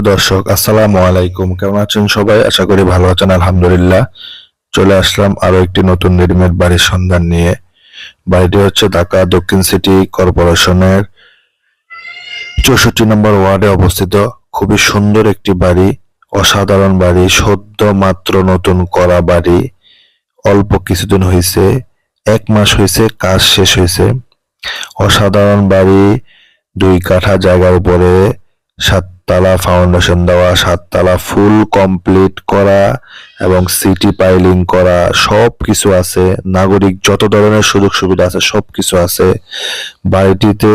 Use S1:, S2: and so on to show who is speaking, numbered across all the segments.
S1: সুপ্রিয় দর্শক, আসসালামু আলাইকুম। কেমন আছেন সবাই? আশা করি ভালো আছেন, আলহামদুলিল্লাহ। চলে আসলাম আরও একটি নতুন রেডিমেড বাড়ির সন্ধান নিয়ে। বাড়িটি হচ্ছে ঢাকা দক্ষিণ সিটি কর্পোরেশনের চৌষট্টি নম্বর ওয়ার্ডে অবস্থিত। খুবই সুন্দর একটি বাড়ি, অসাধারণ বাড়ি, সদ্য মাত্র নতুন করা বাড়ি। অল্প কিছুদিন হয়েছে এক মাস হয়েছে কাজ শেষ হয়েছে অসাধারণ বাড়ি, দুই কাঠা জায়গার উপরে সাততলা ফাউন্ডেশন দেওয়া, সাততলা ফুল কমপ্লিট করা এবং সিটি পাইলিং করা সব কিছু আছে। নাগরিক যত ধরনের সুযোগ সুবিধা আছে সব কিছু আছে। বাড়িটিতে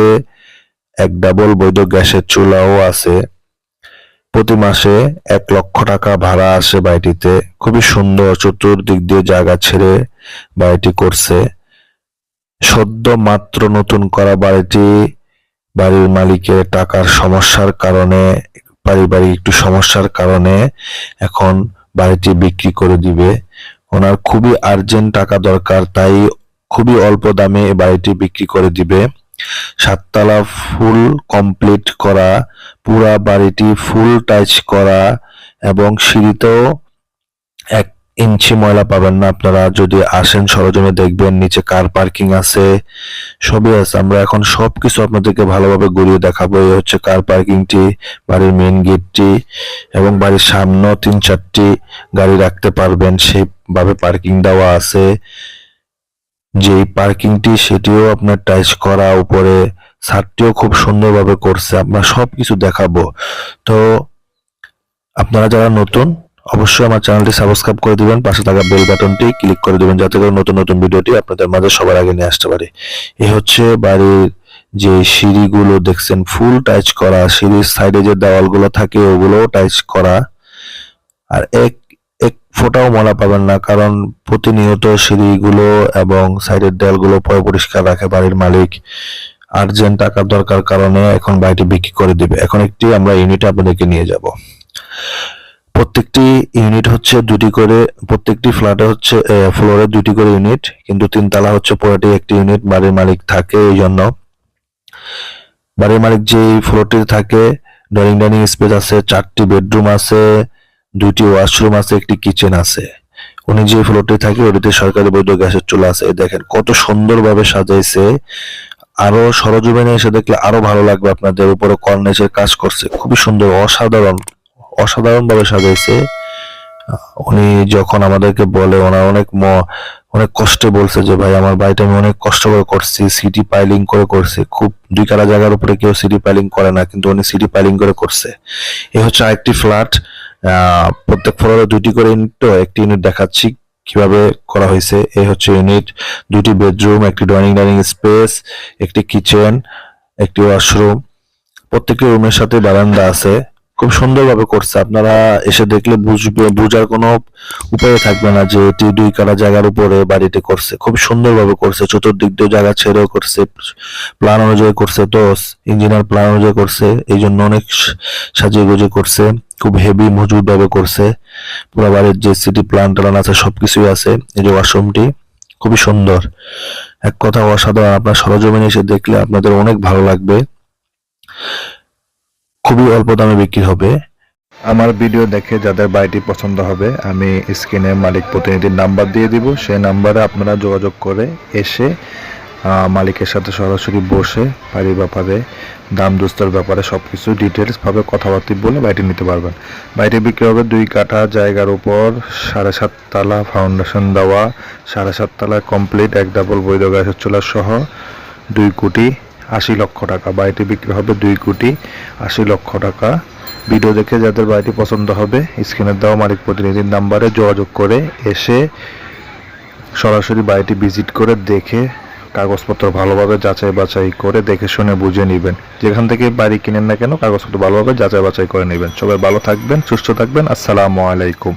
S1: এক ডাবল বৈধ গ্যাসের চুলাও আছে। প্রতি মাসে এক লক্ষ টাকা ভাড়া আসে বাড়িটিতে। খুবই সুন্দর চতুর্দিক দিয়ে জায়গা ছেড়ে বাড়িটি করছে। সদ্য মাত্র নতুন করা বাড়িটি বাড়ির মালিকের টাকার সমস্যার কারণে, পারিবারিক একটু সমস্যার কারণে এখন বাড়িটি বিক্রি করে দিবে। ওনার খুবই আর্জেন্ট টাকা দরকার, তাই খুবই অল্প দামে এই বাড়িটি বিক্রি করে দিবে। সাততলা ফুল কমপ্লিট করা, পুরা বাড়িটি ফুল টাচ করা এবং সিঁড়িতেও এক ইঞ্চি ময়লা পাবেন না আপনারা। যদি আসেন সরজমে দেখবেন নিচে কার পার্কিং আছে, সবই আছে। আমরা এখন সবকিছু আপনাদেরকে ভালোভাবে ঘুরিয়ে দেখাবো। এই হচ্ছে কার পার্কিংটি বাড়ির মেইন গেটটি এবং বাড়ির সামনেও তিন চারটি গাড়ি রাখতে পারবেন। সেইভাবে পার্কিং দেওয়া আছে। যেই পার্কিংটি সেটিও আপনার টাইচ করা, উপরে ছাদটিও খুব সুন্দরভাবে করছে। আমরা সবকিছু দেখাবো। তো আপনারা যারা নতুন অবশ্যই আমার চ্যানেলটি সাবস্ক্রাইব করে দিবেন, পাশে থাকা বেল বাটনটি ক্লিক করে দিবেন, যাতে করে নতুন নতুন ভিডিওটি আপনাদের মাঝে সবার আগে নিয়ে আসতে পারে। এই হচ্ছে বাড়ির যে সিঁড়িগুলো দেখছেন ফুল টাইচ করা, সিঁড়ির সাইডে যে দেওয়ালগুলো থাকে ওগুলো টাইচ করা। আর এক এক ফোঁটাও ময়লা পাবেন না, কারণ প্রতিনিয়ত সিঁড়িগুলো এবং সাইডের দেয়ালগুলো পয় পরিষ্কার রাখে বাড়ির মালিক। আর্জেন্ট টাকার দরকার কারণে এখন বাড়িটি বিক্রি করে দিবে। এখন একটি আমরা ইউনিট আপনাদেরকে নিয়ে যাব। প্রত্যেকটি ইউনিট হচ্ছে দুটি করে, প্রত্যেকটি ফ্ল্যাটে হচ্ছে ফ্লোরে দুটি করে ইউনিট, কিন্তু তিনতলা হচ্ছে পুরোটি একটি ইউনিট, বাড়ির মালিক থাকে এই জন্য বাড়ির মালিক যে ফ্লোরটি থাকে ড্রয়িং ডাইনিং স্পেস আছে, চারটি বেডরুম আছে, দুইটি ওয়াশরুম আছে, একটি কিচেন আছে। উনি যে ফ্লোরটি থাকে, ওটিতে সরকারি বৈধ গ্যাসের চুলা আছে। দেখেন, কত সুন্দরভাবে সাজাইছে। আরও সরজমিনে এসে দেখলে আরও ভালো লাগবে আপনাদের উপরে কর্নেসের কাজ করছে। খুবই সুন্দর, অসাধারণ। অসাধারণ ভাবে সাজাইছে। উনি যখন আমাদেরকে বলে, ওনার অনেক ম- অনেক কষ্টে বলছে যে, ভাই, আমার বাড়িটা আমি অনেক কষ্ট করে করছি সিটি পাইলিং করে করছে। খুব দুই কালা জায়গার উপরে কেউ সিটি পাইলিং করে না, কিন্তু উনি সিটি পাইলিং করে করছে। এই হচ্ছে আরেকটি ফ্ল্যাট প্রত্যেক ফ্লোরে দুটি করে ইউনিট তো একটি ইউনিট দেখাচ্ছি কীভাবে করা হয়েছে। এই হচ্ছে ইউনিট দুটি বেডরুম একটি ড্রয়িং ডাইনিং স্পেস একটি কিচেন একটি ওয়াশরুম প্রত্যেকটি রুমের সাথে বারান্দা আছে। খুব সুন্দরভাবে করছে। আপনারা এসে দেখলে বুঝবে, বোঝার কোনো উপায় থাকবে না যে এটি দুই কাটা জায়গার উপরে বাড়িটি করছে। খুব সুন্দরভাবে করছে, চতুর্দিক দিয়ে জায়গা ছেড়েও করছে প্ল্যান অনুযায়ী করছে, তো ইঞ্জিনিয়ার প্ল্যান অনুযায়ী করছে, এই জন্য অনেক সাজিয়ে গুজিয়ে করছে, খুব হেভি মজবুত ভাবে করছে। পুরো বাড়ির যে সিটি প্ল্যান টান আছে, সবকিছুই আছে, এই যে ওয়াশরুমটি খুবই সুন্দর। এক কথা অসাধারণ, আপনার সরজমিনে এসে দেখলে আপনাদের অনেক ভালো লাগবে। খুবই অল্প দামে বিক্রি হবে। আমার ভিডিও দেখে যাদের বাড়িটি পছন্দ হবে, আমি স্ক্রিনে মালিক প্রতিনিধির নাম্বার দিয়ে দিব। সেই নাম্বারে আপনারা যোগাযোগ করে এসে মালিকের সাথে সরাসরি বসে বাড়ির ব্যাপারে দাম দুস্তর ব্যাপারে সব কিছু ডিটেলসভাবে কথাবার্তা বলে বাড়িটি নিতে পারবেন। বাড়িটি বিক্রি হবে দুই কাঠা জায়গার উপর, সাড়ে সাততলা ফাউন্ডেশন দেওয়া, সাড়ে সাত তালা কমপ্লিট এক ডাবল বৈধ গ্যাসের চুলা সহ, দুই কোটি আশি লক্ষ টাকা। বাড়িটি বিক্রি হবে দুই কোটি আশি লক্ষ টাকা। ভিডিও দেখে যাদের বাড়িটি পছন্দ হবে স্ক্রিনের দেওয়া মালিক প্রতিনিধির নাম্বারে যোগাযোগ করে এসে সরাসরি বাড়িটি ভিজিট করে দেখে, কাগজপত্র ভালোভাবে যাচাই বাছাই করে দেখে শুনে বুঝে নেবেন। যেখান থেকে বাড়ি কিনেন না কেন, কাগজপত্র ভালোভাবে যাচাই বাছাই করে নেবেন। সবাই ভালো থাকবেন, সুস্থ থাকবেন। আসসালামু আলাইকুম।